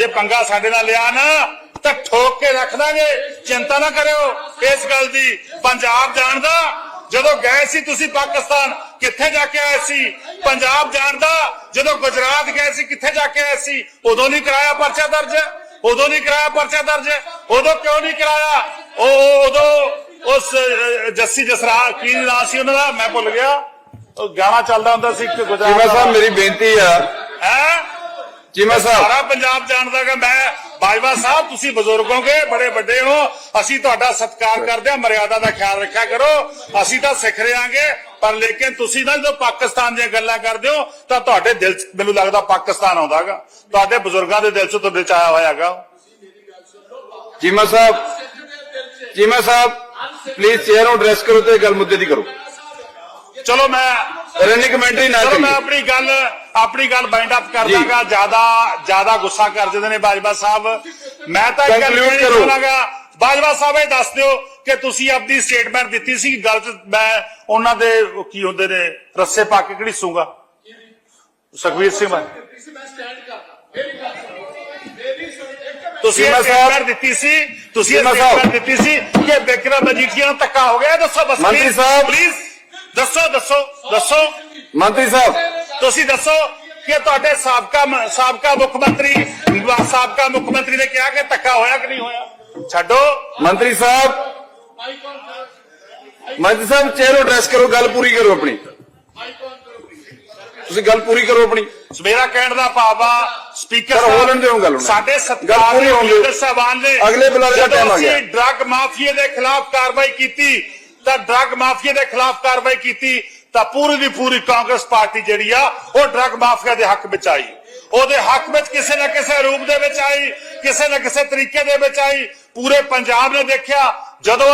ਜੇ ਪੰਗਾ ਸਾਡੇ ਨਾਲ ਲਿਆ ਨਾ ਤਾਂ ਠੋਕ ਕੇ ਰੱਖ ਦਾਂਗੇ। ਚਿੰਤਾ ਨਾ ਕਰਿਓ ਇਸ ਗੱਲ ਦੀ। ਪੰਜਾਬ ਜਾਣਦਾ ਜਦੋਂ ਗਏ ਸੀ ਤੁਸੀਂ ਪਾਕਿਸਤਾਨ ਕਿੱਥੇ ਜਾ ਕੇ ਆਏ ਸੀ? ਪੰਜਾਬ ਜਾਣਦਾ ਜਦੋਂ ਗੁਜਰਾਤ ਗਏ ਸੀ ਕਿੱਥੇ ਜਾ ਕੇ ਆਏ ਸੀ? ਉਦੋਂ ਨਹੀਂ ਕਰਾਇਆ ਪਰਚਾ ਦਰਜ? ਉਦੋਂ ਨਹੀਂ ਕਰਾਇਆ ਪਰਚਾ ਦਰਜ? ਉਦੋਂ ਕਿਉਂ ਨਹੀਂ ਕਰਾਇਆ? ਉਹ ਉਦੋਂ ਉਸ ਜੱਸੀ ਜਸਰਾ ਕੀ ਨਾਂ ਸੀ ਉਹਨਾਂ ਦਾ? ਮੈਂ ਭੁੱਲ ਗਿਆ। ਉਹ ਗਾਣਾ ਚੱਲਦਾ ਹੁੰਦਾ ਸੀ ਕਿ ਗੁਜਰਾਤ ਸਾਹਿਬ ਮੇਰੀ ਬੇਨਤੀ ਆ। ਹੈ? ਚੀਮਾ ਸਾਹਿਬ ਸਾਰਾ ਪੰਜਾਬ ਜਾਣਦਾ ਕਿ ਮੈਂ ਬਾਜਵਾ ਸਾਹਿਬ ਤੁਸੀਂ ਬਜ਼ੁਰਗ ਹੋਗੇ ਬੜੇ ਵੱਡੇ ਹੋ ਅਸੀਂ ਤੁਹਾਡਾ ਸਤਿਕਾਰ ਕਰਦੇ ਹਾਂ ਮਰਿਆਦਾ ਦਾ ਖਿਆਲ ਰੱਖਿਆ ਕਰੋ ਅਸੀਂ ਤਾਂ ਸਿੱਖ ਰਿਆਂਗੇ ਪਰ ਲੇਕਿਨ ਤੁਸੀਂ ਨਾ ਜਦੋਂ ਪਾਕਿਸਤਾਨ ਦੀਆਂ ਗੱਲਾਂ ਕਰਦੇ ਹੋ ਤਾਂ ਤੁਹਾਡੇ ਦਿਲ 'ਚ ਮੈਨੂੰ ਲੱਗਦਾ ਪਾਕਿਸਤਾਨ ਆਉਂਦਾਗਾ ਤੁਹਾਡੇ ਬਜ਼ੁਰਗਾਂ ਦੇ ਦਿਲ 'ਚ ਤੁਹਾਡੇ 'ਚ ਆਇਆ ਹੋਇਆਗਾ ਚੀਮਾ ਸਾਹਿਬ ਚੀਮਾ ਸਾਹਿਬ ਪਲੀਜ਼ ਚੇਅਰ ਨੂੰ ਐਡਰੈਸ ਕਰੋ ਤੇ ਗੱਲ ਮੁੱਦੇ ਦੀ ਕਰੋ। ਚਲੋ ਮੈਂ ਰੈਨੀ ਕਮੈਂਟਰੀ ਨਾ ਚਲੋ ਮੈਂ ਆਪਣੀ ਗੱਲ ਆਪਣੀ ਗੱਲ ਬਾਈਂਡ ਅਪ ਕਰ ਦਾਂਗਾ। ਜ਼ਿਆਦਾ ਜ਼ਿਆਦਾ ਗੁੱਸਾ ਕਰ ਜਾਂਦੇ ਨੇ ਬਾਜਵਾ ਸਾਹਿਬ। ਮੈਂ ਤਾਂ ਇੱਕ ਗੱਲ। ਚਾਹਾਂਗਾ ਬਾਜਵਾ ਸਾਹਿਬ ਇਹ ਦੱਸ ਦਿਓ ਕਿ ਤੁਸੀਂ ਆਪਣੀ ਸਟੇਟਮੈਂਟ ਦਿੱਤੀ ਸੀ ਗੱਲ 'ਚ ਮੈਂ ਉਹਨਾਂ ਦੇ ਕੀ ਹੁੰਦੇ ਨੇ ਰੱਸੇ ਪਾ ਕੇ ਕਿਹੜੀ ਸੂਗਾ? ਸੁਖਵੀਰ ਸਿੰਘ ਮੈਂ। ਤੁਸੀਂ ਇਹ ਸਟੇਟਮੈਂਟ ਦਿੱਤੀ ਸੀ ਤੁਸੀਂ ਇਹ। ਸਟੇਟਮੈਂਟ ਦਿੱਤੀ ਸੀ ਕਿ ਬਿਕਰਮ ਮਜੀਠੀਆ ਨੂੰ ਧੱਕਾ ਹੋ ਗਿਆ। ਦੱਸੋ ਬਸ ਮੰਤਰੀ ਸਾਹਿਬ। ਪਲੀਜ਼ ਦੱਸੋ ਦੱਸੋ ਦੱਸੋ ਮੰਤਰੀ ਸਾਹਿਬ ਤੁਸੀਂ ਦੱਸੋ ਕਿ ਤੁਹਾਡੇ ਸਾਬਕਾ ਮ- ਸਾਬਕਾ ਮੁੱਖ ਮੰਤਰੀ ਸਾਬਕਾ ਮੁੱਖ ਮੰਤਰੀ ਨੇ ਕਿਹਾ ਕਿ ਧੱਕਾ ਹੋਇਆ ਕਿ ਨਹੀਂ ਹੋਇਆ ਛੱਡੋ ਮੰਤਰੀ ਸਾਹਿਬ ਮੰਤਰੀ ਸਾਹਿਬ ਚੇਅਰ ਨੂੰ ਐਡਰੈਸ ਕਰੋ ਗੱਲ ਪੂਰੀ ਕਰੋ ਆਪਣੀ ਤੁਸੀਂ ਗੱਲ ਪੂਰੀ ਕਰੋ ਆਪਣੀ ਮੇਰਾ ਕਹਿਣ ਦਾ ਭਾਵ ਆ ਸਪੀਕਰ ਸਰ, ਹੋ ਲੈਣ ਦਿਓ ਗੱਲ ਹੁਣ। ਸਾਡੇ ਗੱਲ ਸਤਿਕਾਰ ਪੂਰੀ ਦੇ ਹੋਣ ਦਿਓ। ਲੀਡਰ ਸਾਹਿਬਾਨ ਨੇ ਅਗਲੇ ਬੁਲਾਰੇ ਦਾ ਜਦੋਂ time ਆ ਗਿਆ। ਅਸੀਂ ਡਰੱਗ ਮਾਫੀਏ ਦੇ ਖਿਲਾਫ ਕਾਰਵਾਈ ਕੀਤੀ ਤਾਂ ਡਰੱਗ ਮਾਫੀਏ ਦੇ ਖਿਲਾਫ ਕਾਰਵਾਈ ਕੀਤੀ ਤਾਂ ਪੂਰੀ ਦੀ ਪੂਰੀ ਕਾਂਗਰਸ ਪਾਰਟੀ ਜਿਹੜੀ ਆ ਉਹ ਡਰੱਗ ਮਾਫੀਆ ਦੇ ਹੱਕ ਵਿੱਚ ਆਈ। ਉਹਦੇ ਹੱਕ ਵਿੱਚ ਕਿਸੇ ਨਾ ਕਿਸੇ ਰੂਪ ਦੇ ਵਿੱਚ ਆਈ ਕਿਸੇ ਨਾ ਕਿਸੇ ਤਰੀਕੇ ਦੇ ਵਿੱਚ ਆਈ। ਪੂਰੇ ਪੰਜਾਬ ਨੇ ਦੇਖਿਆ ਜਦੋਂ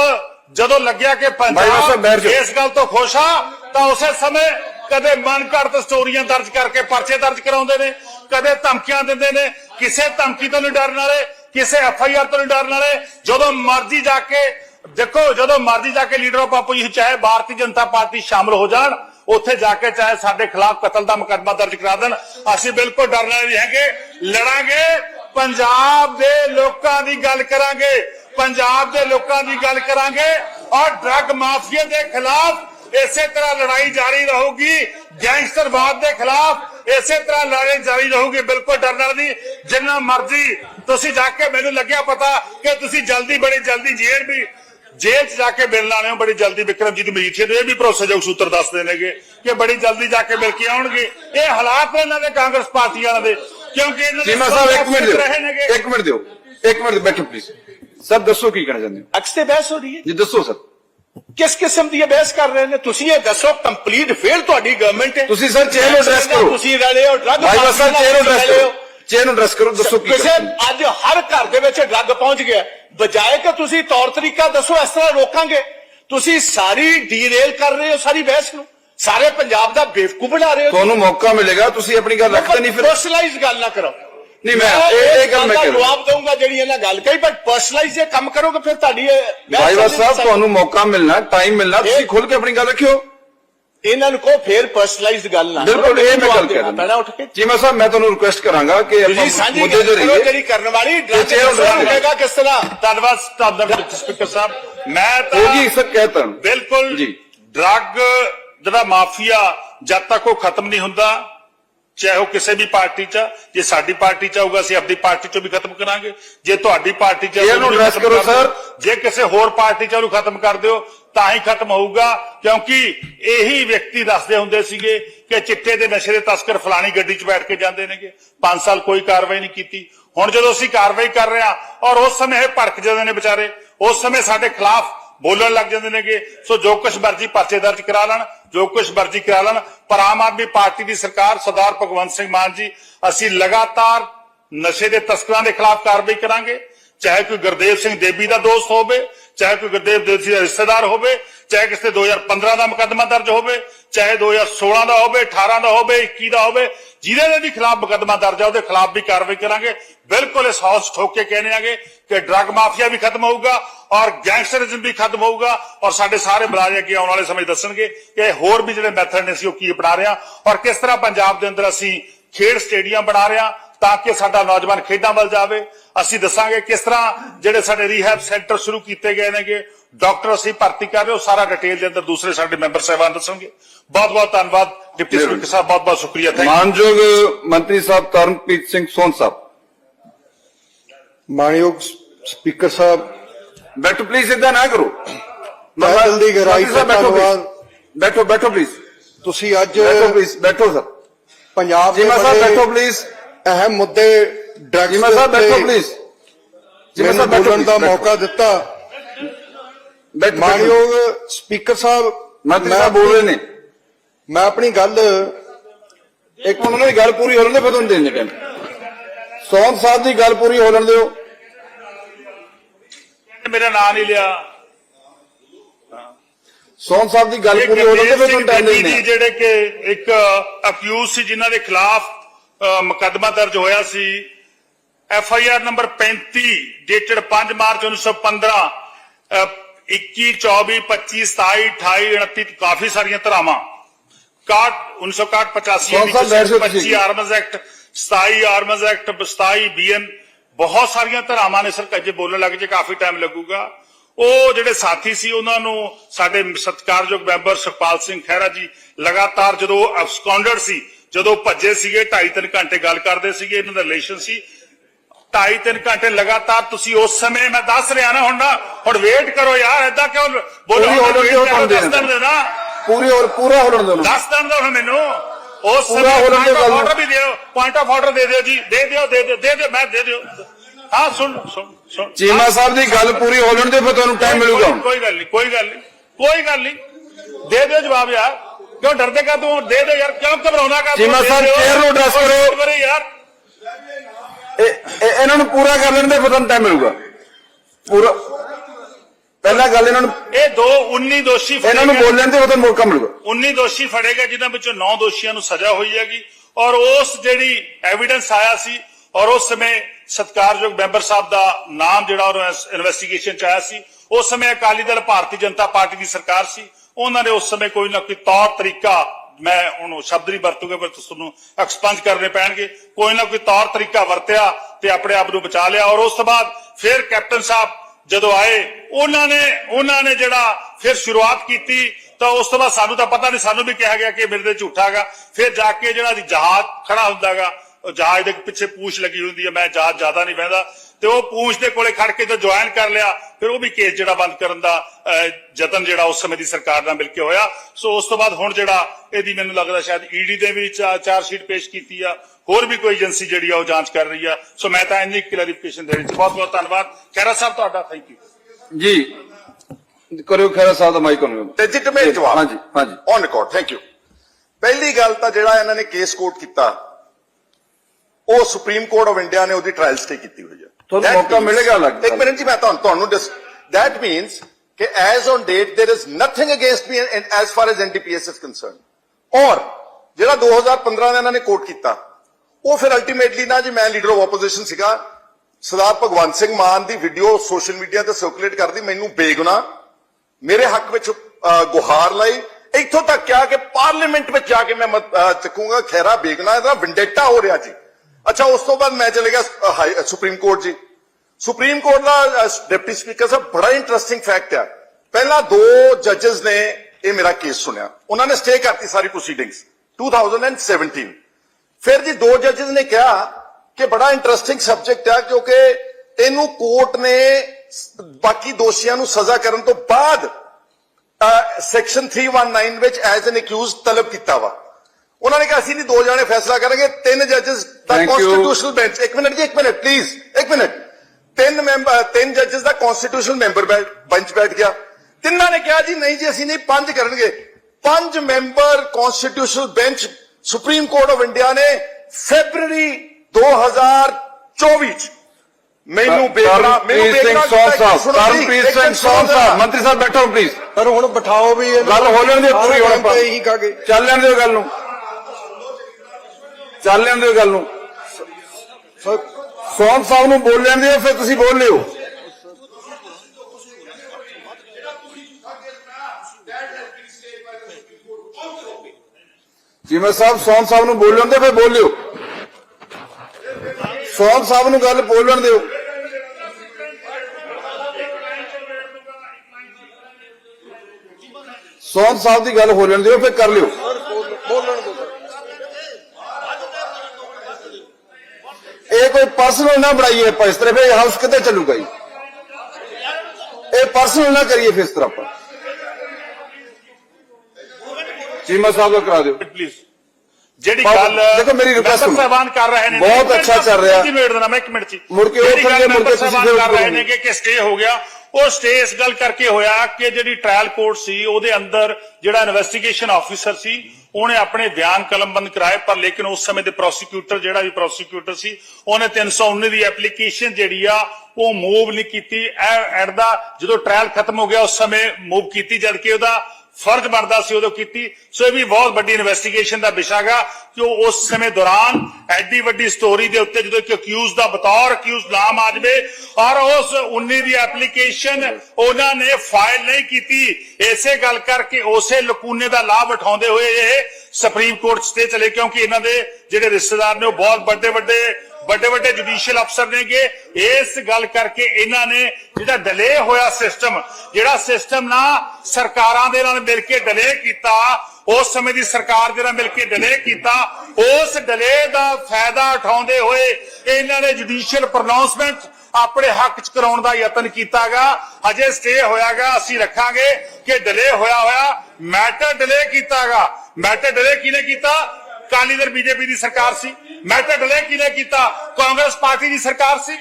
ਜਦੋਂ ਲੱਗਿਆ ਕਿ ਪੰਜਾਬ। ਇਸ ਗੱਲ ਤੋਂ ਖੁਸ਼ ਆ ਤਾਂ ਉਸੇ ਸਮੇਂ ਕਦੇ ਮਨ ਘੜਤ ਸਟੋਰੀਆਂ ਦਰਜ ਕਰਕੇ ਪਰਚੇ ਦਰਜ ਕਰਾਉਂਦੇ ਨੇ ਕਦੇ ਧਮਕੀਆਂ ਦਿੰਦੇ ਨੇ। ਕਿਸੇ ਧਮਕੀ ਤੋਂ ਨਹੀਂ ਡਰਨ ਵਾਲੇ ਕਿਸੇ ਐਫ ਆਈ ਆਰ ਤੋਂ ਨਹੀਂ ਡਰਨ ਵਾਲੇ। ਜਦੋਂ ਮਰਜ਼ੀ ਜਾ ਕੇ ਦੇਖੋ, ਜਦੋਂ ਮਰਜ਼ੀ ਜਾ ਕੇ ਲੀਡਰ ਆਫ ਆਪੋਜੀਸ਼ਨ ਚਾਹੇ ਭਾਰਤੀ ਜਨਤਾ ਪਾਰਟੀ ਸ਼ਾਮਲ ਹੋ ਜਾਣ, ਉੱਥੇ ਜਾ ਕੇ ਚਾਹੇ ਸਾਡੇ ਖਿਲਾਫ ਕਤਲ ਦਾ ਮੁਕੱਦਮਾ ਦਰਜ ਕਰਾ ਦੇਣ, ਅਸੀਂ ਬਿਲਕੁਲ ਡਰਨ ਵਾਲੇ ਨਹੀਂ ਹੈਗੇ, ਲੜਾਂਗੇ। ਪੰਜਾਬ ਦੇ ਲੋਕਾਂ ਦੀ ਗੱਲ ਕਰਾਂਗੇ, ਪੰਜਾਬ ਦੇ ਲੋਕਾਂ ਦੀ ਗੱਲ ਕਰਾਂਗੇ, ਔਰ ਡਰੱਗ ਮਾਫੀਆ ਦੇ ਖਿਲਾਫ ਇਸੇ ਤਰ੍ਹਾਂ ਲੜਾਈ ਜਾਰੀ ਰਹੂਗੀ ਗੈਂਗਸਟਰਵਾਦ ਦੇ ਖਿਲਾਫ ਇਸੇ ਤਰ੍ਹਾਂ ਲੜਾਈ ਜਾਰੀ ਰਹੂਗੀ, ਬਿਲਕੁਲ ਡਰਨ ਵਾਲੀ ਨਹੀਂ। ਜਿੰਨਾ ਮਰਜ਼ੀ ਤੁਸੀਂ ਜਾ ਕੇ ਮੈਨੂੰ ਲੱਗਿਆ ਪਤਾ ਕਿ ਤੁਸੀਂ ਜਲਦੀ ਬੜੀ ਜਲਦੀ ਜੇਲ੍ਹ ਵੀ ਜੇਲ੍ਹ 'ਚ ਜਾ ਕੇ ਮਿਲਣ ਵਾਲੇ ਹੋ ਬੜੀ ਜਲਦੀ ਵਿਕਰਮਜੀਤ ਮਜੀਠੀਆ ਨੂੰ ਇਹ ਵੀ ਭਰੋਸੇਯੋਗ ਸੂਤਰ ਦੱਸਦੇ ਨੇਗੇ ਕਿ ਬੜੀ ਜਲਦੀ ਜਾ ਕੇ ਮਿਲ ਕੇ ਆਉਣਗੇ ਇਹ ਹਾਲਾਤ ਨੇ ਇਹਨਾਂ ਦੇ ਕਾਂਗਰਸ ਪਾਰਟੀ ਵਾਲਿਆਂ ਦੇ ਕਿਉਂਕਿ ਇਹਨਾਂ ਦੇ ਚੀਮਾ ਸਾਹਿਬ ਇੱਕ ਮਿੰਟ ਰਹੇ ਨੇਗੇ ਦਿਓ ਇੱਕ ਮਿੰਟ ਦਿਓ ਇੱਕ ਮਿੰਟ ਬੈਠੋ ਪਲੀਜ਼ ਸਰ ਦੱਸੋ ਕੀ ਕਹਿਣਾ ਚਾਹੁੰਦੇ ਹੋ ਅਕਸ ਤੇ ਬਹਿਸ ਹੋ ਰਹੀ ਹੈ ਜੀ ਦੱਸੋ ਸਰ ਕਿਸ ਕਿਸਮ ਦੀ ਇਹ ਬਹਿਸ ਕਰ ਰਹੇ ਨੇ ਤੁਸੀਂ ਇਹ ਦੱਸੋ ਕੰਪਲੀਟ ਫੇਲ ਤੁਹਾਡੀ ਗਵਰਨਮੈਂਟ ਹੈ ਤੁਸੀਂ ਸਰ ਚੇਅਰ ਨੂੰ address ਕਰੋ। ਤੁਸੀਂ ਰਲੇ ਹੋ ਡਰੱਗ ਭਾਈ ਸਾਹਿਬ ਚੇਅਰ ਨੂੰ ਐਡਰੈਸ ਕਰੋ ਚੇਅਰ ਨੂੰ ਐਡਰੈਸ ਕਰੋ ਦੱਸੋ ਕੀ ਕਿਸੇ ਕਹਿਣਾ ਅੱਜ ਹਰ ਘਰ ਦੇ ਵਿੱਚ ਡਰੱਗ ਪਹੁੰਚ ਗਿਆ ਬਜਾਏ ਕਿ ਤੁਸੀਂ ਤੌਰ ਤਰੀਕਾ ਦੱਸੋ ਇਸ ਤਰ੍ਹਾਂ ਰੋਕਾਂਗੇ। ਤੁਸੀਂ ਸਾਰੀ ਡੀਰੇਲ ਕਰ ਰਹੇ ਹੋ ਸਾਰੀ ਬਹਿਸ ਨੂੰ। ਸਾਰੇ ਪੰਜਾਬ ਦਾ ਬੇਵਕੂਫ ਬਣਾ ਰਹੇ ਹੋ। ਤੁਹਾਨੂੰ ਮੌਕਾ ਮਿਲੇਗਾ ਤੁਸੀਂ ਆਪਣੀ ਗੱਲ ਰੱਖਦੇ ਨਹੀਂ ਫਿਰ। ਪਰਸਨਲਾਈਜ਼ ਗੱਲ ਨਾ ਕਰੋ। ਨਹੀਂ, ਮੈਂ ਇਹ- ਇਹ ਗੱਲ ਮੈਂ ਰਿਹਾ। ਜਵਾਬ ਦਊਂਗਾ ਜਿਹੜੀ ਇਹਨਾਂ ਗੱਲ ਕਹੀ ਬਟ ਪਰਸਨਲਾਈਜ਼ ਜੇ ਕੰਮ ਕਰੋਗੇ ਫਿਰ ਤੁਹਾਡੀ ਇਹ ਚੱਲਣੀ ਸਾਹਿਬ ਤੁਹਾਨੂੰ ਮੌਕਾ ਮਿਲਣਾ ਟਾਈਮ ਮਿਲਣਾ ਤੁਸੀਂ ਇਹ- ਖੁੱਲ ਕੇ ਆਪਣੀ ਗੱਲ ਰੱਖਿਓ। ਇਹਨਾਂ ਨੂੰ ਕਹੋ ਫੇਰ ਪਰਸਨਲਾਈਜ਼ਡ ਗੱਲ ਨਾ ਬਿਲਕੁਲ ਇਹ ਮੈਂ ਗੱਲ ਕਰ ਰਿਹਾ। ਉੱਠ ਕੇ। ਜੀਮਾ ਸਾਹਿਬ ਮੈਂ ਤੁਹਾਨੂੰ ਰਿਕੁਐਸਟ ਕਰਾਂਗਾ ਕਿ ਆਪਾਂ ਮੁੱਦੇ ਕਰੋ ਰਹੀਏ। ਜਿਹੜੀ ਕਰਨ ਵਾਲੀ ਰੁਕੇਗਾ ਕਿਸ ਤਰ੍ਹਾਂ ਧੰਨਵਾਦ ਧੰਨਵਾਦ ਸਪੀਕਰ ਸਾਹਿਬ। ਮੈਂ ਤਾਂ ਹੋ ਗਈ ਸਰ ਕਹਿਤਾ ਬਿਲਕੁਲ ਜੀ। ਡਰੱਗ ਜਿਹੜਾ ਮਾਫੀਆ ਜਦ ਤੱਕ ਉਹ ਖਤਮ ਨਹੀਂ ਹੁੰਦਾ ਚਾਹੇ ਉਹ ਕਿਸੇ ਵੀ ਪਾਰਟੀ ਚ ਜੇ ਸਾਡੀ ਪਾਰਟੀ ਚ ਆਊਗਾ ਅਸੀਂ ਆਪਣੀ ਪਾਰਟੀ ਚੋਂ ਵੀ ਖਤਮ ਕਰਾਂਗੇ। ਜੇ ਤੁਹਾਡੀ ਪਾਰਟੀ ਚ ਇਹਨੂੰ ਖਤਮ ਕਰੋ। ਸਰ। ਜੇ ਕਿਸੇ ਹੋਰ ਪਾਰਟੀ ਚ ਉਹਨੂੰ ਖਤਮ ਕਰ ਦਿਓ। ਤਾਂ ਹੀ ਖਤਮ ਹੋਊਗਾ, ਕਿਉਂਕਿ ਇਹੀ ਵਿਅਕਤੀ ਦੱਸਦੇ ਹੁੰਦੇ ਸੀਗੇ ਕਿ ਚਿੱਟੇ ਦੇ ਨਸ਼ੇ ਦੇ ਤਸਕਰ ਫਲਾਣੀ ਗੱਡੀ 'ਚ ਬੈਠ ਕੇ ਜਾਂਦੇ ਨੇਗੇ। 5 ਸਾਲ ਕੋਈ ਕਾਰਵਾਈ ਨਹੀਂ ਕੀਤੀ। ਹੁਣ ਜਦੋਂ ਅਸੀਂ ਕਾਰਵਾਈ ਕਰ ਰਹੇ ਹਾਂ, ਔਰ ਉਸ ਸਮੇਂ ਇਹ ਭੜਕ ਜਾਂਦੇ ਨੇ ਵਿਚਾਰੇ, ਉਸ ਸਮੇਂ ਸਾਡੇ ਖਿਲਾਫ ਬੋਲਣ ਲੱਗ ਜਾਂਦੇ ਨੇਗੇ, ਸੋ ਜੋ ਕੁਛ ਮਰਜ਼ੀ ਪਰਚੇ ਦਰਜ ਕਰਾ ਲੈਣ, ਜੋ ਕੁਛ ਮਰਜ਼ੀ ਕਰਾ ਲੈਣ, ਪਰ ਆਮ ਆਦਮੀ ਪਾਰਟੀ ਦੀ ਸਰਕਾਰ ਸਰਦਾਰ ਭਗਵੰਤ ਸਿੰਘ ਮਾਨ ਜੀ, ਅਸੀਂ ਲਗਾਤਾਰ ਨਸ਼ੇ ਦੇ ਤਸਕਰਾਂ ਦੇ ਖਿਲਾਫ ਕਾਰਵਾਈ ਕਰਾਂਗੇ। ਚਾਹੇ ਕੋਈ ਗੁਰਦੇਵ ਸਿੰਘ ਦੇਬੀ ਦਾ ਦੋਸਤ ਹੋਵੇ ਚਾਹੇ ਕੋਈ ਗੁਰਦੇਵ ਦੇਸੀ ਦਾ ਰਿਸ਼ਤੇਦਾਰ ਹੋਵੇ, ਚਾਹੇ ਕਿਸੇ 2015 ਦਾ ਮੁਕੱਦਮਾ ਦਰਜ ਹੋਵੇ, ਚਾਹੇ 2016 ਦਾ ਹੋਵੇ 18 ਦਾ ਹੋਵੇ 21 ਦਾ ਹੋਵੇ, ਜਿਹਦੇ ਦੇ ਵੀ ਖਿਲਾਫ ਮੁਕੱਦਮਾ ਦਰਜ ਹੈ ਉਹਦੇ ਖਿਲਾਫ ਵੀ ਕਾਰਵਾਈ ਕਰਾਂਗੇ। ਬਿਲਕੁਲ ਇਸ ਹੌਸ ਠੋਕ ਕੇ ਕਹਿੰਦੇ ਆਗੇ ਕਿ ਡਰੱਗ ਮਾਫੀਆ ਵੀ ਖਤਮ ਹੋਊਗਾ ਔਰ ਗੈਂਗਸਟਰਿਜ਼ਮ ਵੀ ਖਤਮ ਹੋਊਗਾ ਔਰ ਸਾਡੇ ਸਾਰੇ ਬਲਾਜ ਅੱਗੇ ਆਉਣ ਵਾਲੇ ਸਮੇਂ ਦੱਸਣਗੇ ਕਿ ਹੋਰ ਵੀ ਜਿਹੜੇ ਮੈਥਡ ਨੇ ਅਸੀਂ ਉਹ ਕੀ ਅਪਣਾ ਰਹੇ ਹਾਂ ਔਰ ਕਿਸ ਤਰ੍ਹਾਂ ਪੰਜਾਬ ਦੇ ਅੰਦਰ ਅਸੀਂ ਖੇਡ ਸਟੇਡੀਅਮ ਬਣਾ ਰਹੇ ਹਾਂ। ਤਾਂ ਕਿ ਸਾਡਾ ਨੌਜਵਾਨ ਖੇਡਾਂ ਵੱਲ ਜਾਵੇ। ਅਸੀਂ ਦੱਸਾਂਗੇ ਕਿਸ ਤਰ੍ਹਾਂ ਜਿਹੜੇ ਸਾਡੇ ਰੀਹੈਬ ਸੈਂਟਰ ਸ਼ੁਰੂ ਕੀਤੇ ਗਏ ਨੇਗੇ। ਡਾਕਟਰ ਅਸੀਂ ਭਰਤੀ ਕਰ ਰਹੇ ਹਾਂ ਉਹ ਸਾਰਾ ਡਿਟੇਲ ਦੇ ਅੰਦਰ ਦੂਸਰੇ ਸਾਡੇ ਮੈਂਬਰ ਸਾਹਿਬਾਨ ਦੱਸਣਗੇ। ਬਹੁਤ ਬਹੁਤ ਧੰਨਵਾਦ। ਡਿਪਟੀ ਸਪੀਕਰ ਸਾਹਿਬ ਬਹੁਤ ਬਹੁਤ ਸ਼ੁਕਰੀਆ। ਥੈਂਕ ਯੂ ਮਾਨਯੋਗ ਮੰਤਰੀ ਸਾਹਿਬ ਤਰਨਪ੍ਰੀਤ ਸਿੰਘ ਸੋਨ ਸਾਹਿਬ। ਮਾਨਯੋਗ ਸਪੀਕਰ ਸਾਹਿਬ। ਬੈਠੋ ਪਲੀਜ਼ ਇਦਾਂ ਨਾ ਕਰੋ। ਬਾਦਲ ਦੀ ਗਹਿਰਾਈ ਮੰਤਰੀ ਸਾਹਿਬ, ਦਾ ਬੈਠੋ, ਧੰਨਵਾਦ। ਬੈਠੋ ਬੈਠੋ ਪਲੀਜ਼ ਤੁਸੀਂ ਅੱਜ ਬੈਠੋ ਪਲੀਜ਼ ਬੈਠੋ ਸਰ। ਪੰਜਾਬ ਦੇ ਬੈਠੋ ਪਲੀਜ਼ ਅਹਿਮ ਮੁੱਦੇ ਡਰੱਗਸ ਜੀਮਾ ਸਾਹਿਬ ਬੈਠੋ ਪਲੀਜ਼ ਜੀਮਾ ਮੈਨੂੰ ਸਾਹਿਬ ਬੋਲਣ ਦਾ ਮੌਕਾ ਦਿੱਤਾ। ਬੈਠੋ। ਮਾਨਯੋਗ ਸਪੀਕਰ ਸਾਹਿਬ ਮੰਤਰੀ ਮੈਂ ਸਾਹਿਬ ਬੋਲ ਰਹੇ ਨੇ। ਮੈਂ ਆਪਣੀ ਗੱਲ ਇੱਕ ਉਹਨਾਂ ਦੀ ਗੱਲ ਪੂਰੀ ਹੋ ਲੈਣ ਦੇ ਫਿਰ ਤੁਹਾਨੂੰ ਦੇਣ ਦੇ ਟਾਈਮ ਸਾਹਿਬ ਦੀ ਗੱਲ ਪੂਰੀ ਹੋ ਲੈਣ ਦਿਓ ਮੇਰਾ ਨਾਂ ਨਹੀਂ ਲਿਆ। ਸੋਨ ਸਾਹਿਬ ਦੀ ਗੱਲ ਪੂਰੀ ਹੋ ਲੈਣ ਦੇ ਫਿਰ ਤੁਹਾਨੂੰ ਟਾਈਮ ਦੇਣੇ ਦੀ ਜਿਹੜੇ ਕਿ ਇੱਕ ਅਕਿਊਜ਼ ਸੀ ਜਿਨ੍ਹਾਂ ਦੇ ਖਿਲਾਫ ਮੁਕੱਦਮਾ ਦਰਜ ਹੋਇਆ ਸੀ। F I R number 35 dated 5 March 1915 ah, 21 24 25 27 28 29 ਕਾਫੀ ਸਾਰੀਆਂ ਧਰਾਵਾਂ। 61 1961 85 ਕੌਣ ਸਾ ਬੈਠ ਜਾਓ ਤੁਸੀਂ? 25 arms act 27 arms act 27 BN ਬਹੁਤ ਸਾਰੀਆਂ ਧਰਾਵਾਂ ਨੇ ਸਰ ਜੇ ਬੋਲਣ ਲੱਗ ਜੇ ਕਾਫੀ ਟਾਈਮ ਲੱਗੂਗਾ। ਉਹ ਜਿਹੜੇ ਸਾਥੀ ਸੀ ਉਹਨਾਂ ਨੂੰ ਸਾਡੇ ਸਤਿਕਾਰਯੋਗ ਮੈਂਬਰ ਸੁਖਪਾਲ ਸਿੰਘ ਖਹਿਰਾ ਜੀ ਲਗਾਤਾਰ ਜਦੋਂ ਅਬਸਕੌਂਡਡ ਸੀ ਜਦੋਂ ਭੱਜੇ ਸੀਗੇ 2.5 ਘੰਟੇ ਗੱਲ ਕਰਦੇ ਸੀਗੇ ਇਹਨਾਂ ਦਾ ਰਿਲੇਸ਼ਨ ਸੀ। 2.5 ਘੰਟੇ ਲਗਾਤਾਰ ਤੁਸੀਂ ਉਸ ਸਮੇਂ ਮੈਂ ਦੱਸ ਰਿਹਾ ਨਾ ਹੁਣ ਨਾ ਹੁਣ ਵੇਟ ਕਰੋ ਯਾਰ ਐਦਾਂ ਕਿਉਂ ਬੋਲੋ ਦੱਸ ਦੇਣਾ। ਦਿਨ ਦੇ ਨਾ। ਪੂਰੀ ਹੋਰ ਪੂਰਾ ਹੋ ਲੈਣ ਦਿਓ। ਦੱਸ ਦਿਨ ਦਾ ਹੁਣ ਮੈਨੂੰ। ਉਸ ਪੂਰਾ ਸਮੇਂ ਹੋ ਲੈਣ ਦਿਓ। ਆਰਡਰ ਵੀ ਦਿਓ ਪੁਆਇੰਟ ਆਫ ਆਰਡਰ ਦੇ ਦਿਓ ਜੀ ਦੇ ਦਿਓ ਦੇ ਦਿਓ ਦੇ ਦਿਓ ਮੈਂ ਦੇ ਦਿਓ। ਹਾਂ ਸੁਣ ਸੁਣ ਚੀਮਾ ਸਾਹਿਬ ਦੀ ਗੱਲ ਪੂਰੀ ਹੋ ਲੈਣ ਦੇ ਫਿਰ ਤੁਹਾਨੂੰ ਟਾਈਮ ਮਿਲੂਗਾ ਹੁਣ। ਕੋਈ ਗੱਲ ਨਹੀਂ ਕੋਈ ਗੱਲ ਨਹੀਂ ਕੋਈ ਗੱਲ ਨਹੀਂ। ਦੇ ਦਿਓ ਜਵਾਬ ਯਾਰ। ਕਿਉਂ ਡਰਦੇ ਕਾ ਤੂੰ? ਦੇ ਦਿਓ ਯਾਰ ਕਿਉਂ ਘਬਰਾਉਣਾ ਕਾ ਚੀਮਾ ਸਾਹਿਬ, chair ਨੂੰ address ਕਰੋ। ਯਾਰ। ਇਹ ਇਹ- ਇਹਨਾਂ ਨੂੰ ਪੂਰਾ ਕਰ ਲੈਣ ਦੇ ਫਿਰ ਤੁਹਾਨੂੰ ਟਾਈਮ ਮਿਲੂਗਾ। ਪੂਰਾ ਪਹਿਲਾਂ ਗੱਲ ਇਹਨਾਂ ਨੂੰ ਇਹ ਦੋ 19 ਦੋਸ਼ੀ ਇਹਨਾਂ ਨੂੰ ਫੜੇ ਗਏ। ਬੋਲ ਲੈਣ ਦੇ ਤੁਹਾਨੂੰ ਮੌਕਾ ਮਿਲੂਗਾ। 19 ਦੋਸ਼ੀ ਫੜੇ ਗਏ ਜਿਨ੍ਹਾਂ ਵਿੱਚੋਂ 9 ਦੋਸ਼ੀਆਂ ਨੂੰ ਸਜ਼ਾ ਹੋਈ ਹੈਗੀ। ਔਰ ਉਸ ਜਿਹੜੀ ਐਵੀਡੈਂਸ ਆਇਆ ਸੀ ਔਰ ਉਸ ਸਮੇਂ ਸਤਕਾਰਯੋਗ ਮੈਂਬਰ ਸਾਹਿਬ ਦਾ ਨਾਮ ਜਿਹੜਾ ਉਹ ਇਨਵੈਸਟੀਗੇਸ਼ਨ ਚ ਆਇਆ ਸੀ ਉਸ ਸਮੇਂ ਅਕਾਲੀ ਦਲ ਭਾਰਤੀ ਜਨਤਾ ਪਾਰਟੀ ਦੀ ਸਰਕਾਰ ਸੀ। ਉਹਨਾਂ ਨੇ ਉਸ ਸਮੇਂ ਕੋਈ ਨਾ ਕੋਈ ਤੌਰ ਤਰੀਕਾ, ਮੈਂ ਹੁਣ ਸ਼ਬਦ ਨਹੀਂ ਵਰਤੂਗਾ ਪਰ ਤੁਹਾਨੂੰ ਐਕਸਪੰਜ ਕਰਨੇ ਪੈਣਗੇ। ਕੋਈ ਨਾ ਕੋਈ ਤੌਰ ਤਰੀਕਾ ਵਰਤਿਆ ਤੇ ਆਪਣੇ ਆਪ ਨੂੰ ਬਚਾ ਲਿਆ ਔਰ ਉਸ ਤੋਂ ਬਾਅਦ ਫਿਰ ਕੈਪਟਨ ਸਾਹਿਬ ਜਦੋਂ ਆਏ, ਉਹਨਾਂ ਨੇ ਉਹਨਾਂ ਨੇ ਜਿਹੜਾ ਫਿਰ ਸ਼ੁਰੂਆਤ ਕੀਤੀ, ਤਾਂ ਉਸ ਤੋਂ ਬਾਅਦ ਸਾਨੂੰ ਤਾਂ ਪਤਾ ਨਹੀਂ, ਸਾਨੂੰ ਵੀ ਕਿਹਾ ਗਿਆ ਕਿ ਮੇਰੇ ਤੇ ਝੂਠਾਗਾ ਫਿਰ ਜਾ ਕੇ ਜਿਹੜਾ ਜਹਾਜ਼ ਖੜਾ ਹੁੰਦਾਗਾ, ਉਹ ਜਹਾਜ਼ ਦੇ ਪਿੱਛੇ ਪੂਛ ਲੱਗੀ ਹੁੰਦੀ ਹੈ, ਮੈਂ ਜਹਾਜ਼ ਜ਼ਿਆਦਾ ਨਹੀਂ ਬਹਿੰਦਾ ਤੇ ਉਹ ਪੂਛ ਦੇ ਕੋਲੇ ਖੜ ਕੇ ਜਦੋਂ ਜੁਆਇਨ ਕਰ ਲਿਆ ਫਿਰ ਉਹ ਵੀ ਕੇਸ ਜਿਹੜਾ ਬੰਦ ਕਰਨ ਦਾ ਯਤਨ ਜਿਹੜਾ ਉਸ ਸਮੇਂ ਦੀ ਸਰਕਾਰ ਨਾਲ ਮਿਲ ਕੇ ਹੋਇਆ। ਸੋ ਉਸ ਤੋਂ ਬਾਅਦ ਹੁਣ ਜਿਹੜਾ ਇਹਦੀ ਮੈਨੂੰ ਲੱਗਦਾ ਸ਼ਾਇਦ ਈਡੀ ਦੇ ਵੀ ਚਾਰ ਸ਼ੀਟ ਪੇਸ਼ ਕੀਤੀ ਆ। ਹੋਰ ਵੀ ਕੋਈ ਏਜੰਸੀ ਜਿਹੜੀ ਆ ਉਹ ਜਾਂਚ ਕਰ ਰਹੀ ਆ। ਸੋ ਮੈਂ ਤਾਂ ਇੰਨੀ ਕਲੈਰੀਫਿਕੇਸ਼ਨ ਦੇਣੀ ਬਹੁਤ ਬਹੁਤ ਧੰਨਵਾਦ। ਖੈਰਾ ਸਾਹਿਬ ਤੁਹਾਡਾ ਥੈਂਕ ਯੂ ਜੀ। ਕਰਿਓ ਖੈਰਾ ਸਾਹਿਬ ਦਾ ਮਾਈਕ ਨੂੰ ਲੈਜੀਟਿਮੇਟ ਜਵਾਬ ਹਾਂਜੀ ਹਾਂਜੀ। ਔਨ ਰਿਕਾਰਡ ਥੈਂਕ ਯੂ ਪਹਿਲੀ ਗੱਲ ਤਾਂ ਜਿਹੜਾ ਇਹਨਾਂ ਨੇ ਕੇਸ ਕੋਰਟ ਕੀਤਾ ਉਹ ਸੁਪਰੀਮ ਕੋਰਟ ਆਫ ਇੰਡੀਆ ਨੇ ਉਹਦੀ ਟ੍ਰਾਇਲ ਸਟੇ ਕੀਤੀ ਹੋਈ ਹੈ ਤੁਹਾਨੂੰ That ਮੌਕਾ means- ਮਿਲੇਗਾ ਅਲੱਗ ਇੱਕ ਮਿੰਟ ਜੀ ਮੈਂ ਤੁਹਾਨੂੰ ਤੁਹਾਨੂੰ ਦੈਟ ਮੀਨਸ ਕਿ as on date there is nothing against me as far as NDPS is concern ਔਰ ਜਿਹੜਾ 2015 ਦਾ ਇਹਨਾਂ ਨੇ ਕੋਰਟ ਕੀਤਾ ਉਹ ਫਿਰ ਅਲਟੀਮੇਟਲੀ ਨਾ ਜੀ ਮੈਂ ਲੀਡਰ ਆਫ ਆਪੋਜੀਸ਼ਨ ਸੀਗਾ ਸਰਦਾਰ ਭਗਵੰਤ ਸਿੰਘ ਮਾਨ ਦੀ ਵੀਡੀਓ ਸੋਸ਼ਲ ਮੀਡੀਆ ਤੇ ਸਰਕੂਲੇਟ ਕਰਦੀ ਮੈਨੂੰ ਬੇਗੁਨਾਹ ਮੇਰੇ ਹੱਕ ਵਿੱਚ ਅਹ, ਗੁਹਾਰ ਲਈ ਇੱਥੋਂ ਤੱਕ ਕਿਹਾ ਕਿ ਪਾਰਲੀਮੈਂਟ ਵਿੱਚ ਜਾ ਕੇ ਮੈਂ ਮਤ- ਅਹ, ਚੱਕੂੰਗਾ ਖੈਰਾ ਬੇਗਨਾ ਇਹਦਾ ਵਿੰਡੇਟਾ ਹੋ ਰਿਹਾ ਜੀ ਅੱਛਾ, ਉਸ ਤੋਂ ਬਾਅਦ ਮੈਂ ਚਲੇ ਗਿਆ ਸੁਪਰੀਮ ਕੋਰਟ ਜੀ। ਸੁਪਰੀਮ ਕੋਰਟ ਦਾ ਡਿਪਟੀ ਸਪੀਕਰ ਸਾਹਿਬ, ਬੜਾ ਇੰਟਰਸਟਿੰਗ ਫੈਕਟ ਹੈ ਪਹਿਲਾਂ ਦੋ ਜੱਜਸ ਨੇ ਇਹ ਮੇਰਾ ਕੇਸ ਸੁਣਿਆ। ਉਹਨਾਂ ਨੇ ਸਟੇ ਕਰਤੀ ਸਾਰੀ ਪ੍ਰੋਸੀਡਿੰਗਸ 2017 ਫਿਰ ਜੀ ਦੋ ਜੱਜਸ ਨੇ ਕਿਹਾ ਕਿ ਬੜਾ ਇੰਟਰਸਟਿੰਗ ਸਬਜੈਕਟ ਹੈ ਕਿਉਂਕਿ ਇਹਨੂੰ ਕੋਰਟ ਨੇ ਬਾਕੀ ਦੋਸ਼ੀਆਂ ਨੂੰ ਸਜ਼ਾ ਕਰਨ ਤੋਂ ਬਾਅਦ ਸੈਕਸ਼ਨ 319 ਵਿੱਚ ਐਜ਼ ਐਨ ਅਕਿਊਜ਼ ਤਲਬ ਕੀਤਾ ਵਾ। ਉਹਨਾਂ ਨੇ ਕਿਹਾ ਅਸੀਂ ਨਹੀਂ ਦੋ ਜਾਣੇ ਫੈਸਲਾ ਕਰਾਂਗੇ ਤਿੰਨ ਜੱਜਸ ਦਾ Thank you. ਕਨਸਟੀਟਿਊਸ਼ਨਲ ਬੈਂਚ ਇੱਕ ਮਿੰਟ ਜੀ ਇੱਕ ਮਿੰਟ ਪਲੀਜ਼ ਇੱਕ ਮਿੰਟ ਤਿੰਨ ਮੈਂਬਰ ਤਿੰਨ ਜੱਜਸ ਦਾ ਕਨਸਟੀਟਿਊਸ਼ਨਲ ਮੈਂਬਰ ਬੈਂਚ ਬੈਠ ਗਿਆ ਤਿੰਨਾਂ ਨੇ ਕਿਹਾ ਜੀ ਨਹੀਂ ਜੀ ਅਸੀਂ ਨਹੀਂ ਪੰਜ ਕਰਨਗੇ ਪੰਜ member constitutional bench supreme court of India ਨੇ ਫੈਬਰੂਰੀ 2024 ਚ ਮੈਨੂੰ ਬੇਗਨਾ ਮੈਨੂੰ ਸਿੰਘ ਸਾਹਿਬ ਸੁਣੋ ਜੀ, ਤਰਨਪ੍ਰੀਤ ਇੱਕ ਸਿੰਘ ਮਿੰਟ ਸੁਣੋ ਸਾਹਿਬ। ਮੰਤਰੀ ਸਾਹਿਬ ਬੈਠੋ ਪਲੀਜ਼ ਪਰ ਹੁਣ ਬਿਠਾਓ ਵੀ। ਗੱਲ ਹੋ ਲੈਣ ਦਿਓ ਪੂਰੀ ਹੁਣ ਕਹਾਂਗੇ ਚੱਲ ਲੈਣ ਦਿਓ ਗੱਲ ਨੂੰ ਚੱਲ ਲੈਣ ਦਿਓ ਗੱਲ ਨੂੰ। ਸੋਨ ਸਾਹਿਬ ਨੂੰ ਬੋਲ ਲੈਣ ਦਿਓ ਫਿਰ ਤੁਸੀਂ ਬੋਲ ਲਿਓ। ਜਿਵੇਂ ਸਾਹਿਬ ਸੋਨ ਸਾਹਿਬ ਨੂੰ ਬੋਲ ਲੈਂਦੇ ਫਿਰ ਬੋਲਿਓ ਲਿਓ। ਸਾਹਿਬ ਨੂੰ ਗੱਲ ਬੋਲਣ ਦਿਓ। ਸੌਂਦ ਸਾਹਿਬ ਦੀ ਗੱਲ ਹੋ ਲੈਣ ਦਿਓ, ਫਿਰ ਕਰ ਲਿਓ ਬੋਲਣ ਦਿਓ ਇਹ ਕੋਈ ਪਰਸਨਲ ਨਾ ਬਣਾਈਏ ਆਪਾਂ ਇਸ ਤਰ੍ਹਾਂ ਫਿਰ ਹਾਊਸ ਕਿੱਥੇ ਚੱਲੂਗਾ ਜੀ ਇਹ ਪਰਸਨਲ ਨਾ ਕਰੀਏ ਫਿਰ ਇਸ ਤਰ੍ਹਾਂ ਆਪਾਂ ਚੀਮਾ ਸਾਹਿਬ ਦਾ ਕਰਾ ਦਿਓ ਪਲੀਜ਼ ਜਿਹੜੀ ਬਾਬਾ, ਗੱਲ ਦੇਖੋ ਮੇਰੀ request ਮੈਂਬਰ ਸੁਣੋ। ਸਾਹਿਬਾਨ ਕਰ ਰਹੇ ਨੇ ਬਹੁਤ ਅੱਛਾ ਚੱਲ ਰਿਹਾ। ਜੀ ਮਿੰਟ ਦੇਣਾ ਮੈਂ ਇੱਕ ਮਿੰਟ ਚ ਮੁੜ ਕੇ ਉਹ ਜਿਹੜੀ ਗੱਲ ਕਰਨਗੇ, ਮੁੜ ਕੇ ਮੈਂਬਰ ਤੁਸੀਂ ਸਾਹਿਬਾਨ ਫਿਰ ਕਰ ਰਹੇ ਕਰੋਗੇ। ਨੇ ਕਿ ਕਿ ਸਟੇ ਹੋ ਗਿਆ ਉਹ ਸਟੇ ਇਸ ਗੱਲ ਕਰਕੇ ਹੋਇਆ ਕਿ ਜਿਹੜੀ ਟ੍ਰਾਇਲ ਕੋਰਟ ਸੀ, ਉਹਦੇ ਅੰਦਰ ਜਿਹੜਾ ਇਨਵੈਸਟੀਗੇਸ਼ਨ ਆਫੀਸਰ ਸੀ, ਉਹਨੇ ਆਪਣੇ ਬਿਆਨ ਕਲਮਬੰਦ ਕਰਾਏ, ਪਰ ਲੇਕਿਨ ਉਸ ਸਮੇਂ ਦੇ ਪ੍ਰੋਸੀਕਿਊਟਰ ਜਿਹੜਾ ਵੀ ਪ੍ਰੋਸੀਕਿਊਟਰ ਸੀ, ਉਹਨੇ 319 ਦੀ ਐਪਲੀਕੇਸ਼ਨ ਜਿਹੜੀ ਆ, ਉਹ ਮੂਵ ਨਹੀਂ ਕੀਤੀ। ਐਡ ਦਾ ਜਦੋਂ ਟ੍ਰਾਇਲ ਖਤਮ ਹੋ ਗਿਆ, ਉਸ ਸਮੇਂ ਮੂਵ ਕੀਤੀ ਜਦ ਕਿ ਉਹਦਾ ਫਰਜ਼ ਬਣਦਾ ਸੀ ਉਦੋਂ ਕੀਤੀ। ਸੋ ਇਹ ਵੀ ਬਹੁਤ ਵੱਡੀ ਇਨਵੈਸਟੀਗੇਸ਼ਨ ਦਾ ਵਿਸ਼ਾ ਗਾ ਕਿ ਉਹ ਉਸ ਸਮੇਂ ਦੌਰਾਨ ਐਡੀ ਵੱਡੀ ਸਟੋਰੀ ਦੇ ਉੱਤੇ ਜਦੋਂ ਇੱਕ ਅਕਿਊਜ਼ ਦਾ ਬਤੌਰ ਅਕਿਊਜ਼ ਨਾਮ ਆ ਜਾਵੇ ਔਰ ਉਸ 19 ਦੀ ਐਪਲੀਕੇਸ਼ਨ ਉਹਨਾਂ ਨੇ ਫਾਈਲ ਨਹੀਂ ਕੀਤੀ। ਇਸੇ ਗੱਲ ਕਰਕੇ ਉਸੇ ਲਕੂਨੇ ਦਾ ਲਾਭ ਉਠਾਉਂਦੇ ਹੋਏ ਇਹ ਸੁਪਰੀਮ ਕੋਰਟ ਸਟੇ ਚਲੇ ਕਿਉਂਕਿ ਇਹਨਾਂ ਦੇ ਜਿਹੜੇ ਰਿਸ਼ਤੇਦਾਰ ਨੇ ਉਹ ਬਹੁਤ ਵੱਡੇ ਵੱਡੇ ਵੱਡੇ ਵੱਡੇ ਜੁਡੀਸ਼ੀਅਲ ਅਫਸਰ ਨੇਗੇ। ਇਸ ਗੱਲ ਕਰਕੇ ਇਹਨਾਂ ਨੇ ਜਿਹੜਾ ਡਿਲੇ ਹੋਇਆ ਸਿਸਟਮ ਜਿਹੜਾ ਸਿਸਟਮ ਨਾ ਸਰਕਾਰਾਂ ਦੇ ਨਾਲ ਮਿਲ ਕੇ ਡਿਲੇ ਕੀਤਾ, ਉਸ ਸਮੇਂ ਦੀ ਸਰਕਾਰ ਦੇ ਨਾਲ ਮਿਲ ਕੇ ਡਿਲੇ ਕੀਤਾ, ਉਸ ਡਿਲੇ ਦਾ ਫਾਇਦਾ ਉਠਾਉਂਦੇ ਹੋਏ ਇਹਨਾਂ ਨੇ ਜੁਡੀਸ਼ੀਅਲ ਪ੍ਰੋਨਾਂਸਮੈਂਟ ਆਪਣੇ ਹੱਕ ਚ ਕਰਾਉਣ ਦਾ ਯਤਨ ਕੀਤਾਗਾ। ਅਜੇ ਸਟੇ ਹੋਇਆਗਾ, ਅਸੀਂ ਰੱਖਾਂਗੇ ਕਿ ਡਿਲੇ ਹੋਇਆ ਹੋਇਆ ਮੈਟਰ ਡਿਲੇ ਕੀਤਾਗਾ। ਮੈਟਰ ਡਿਲੇ ਕਿਹਨੇ ਕੀਤਾ? ਕਾਲੀ ਦਲ ਬੀਜੇਪੀ ਦੀ ਸਰਕਾਰ ਸੀ। ਮੈਂ ਤਾਂ ਡਿਲੇ ਕਿਹਨੇ ਕੀਤਾ? ਕਾਂਗਰਸ ਪਾਰਟੀ ਦੀ ਸਰਕਾਰ ਸੀ।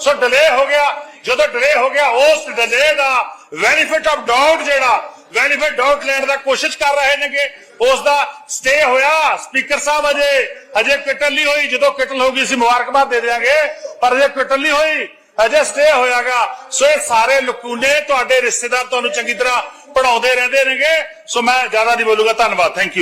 ਸੋ ਡਿਲੇ ਹੋ ਗਿਆ। ਜਦੋਂ ਡਿਲੇ ਹੋ ਗਿਆ, ਉਸ ਡਿਲੇ ਦਾ ਬੈਨੀਫਿਟ ਆਫ ਡਾਊਟ ਜਿਹੜਾ ਬੈਨੀਫਿਟ ਡਾਊਟ ਲੈਣ ਦਾ ਕੋਸ਼ਿਸ਼ ਕਰ ਰਹੇ ਨੇਗੇ। ਉਸ ਦਾ ਸਟੇ ਹੋਇਆ। ਸਪੀਕਰ ਸਾਹਿਬ ਅਜੇ ਅਜੇ ਕਿਟਲ ਨਹੀਂ ਹੋਈ। ਜਦੋਂ ਕਿਟਲ ਹੋ ਗਈ ਅਸੀਂ ਮੁਬਾਰਕਬਾਦ ਦੇ ਦੇਵਾਂਗੇ ਪਰ ਅਜੇ ਕਿਟਲ ਨਹੀਂ ਹੋਈ। ਅਜੇ ਸਟੇ ਹੋਇਆਗਾ। ਸੋ ਇਹ ਸਾਰੇ ਲਕੂਨੇ ਤੁਹਾਡੇ ਰਿਸ਼ਤੇਦਾਰ ਤੁਹਾਨੂੰ ਚੰਗੀ ਤਰ੍ਹਾਂ ਪੜਾਉਂਦੇ ਰਹਿੰਦੇ ਨੇਗੇ। ਸੋ ਮੈਂ ਜ਼ਿਆਦਾ ਨਹੀਂ ਬੋਲੂਗਾ। ਧੰਨਵਾਦ। Thank you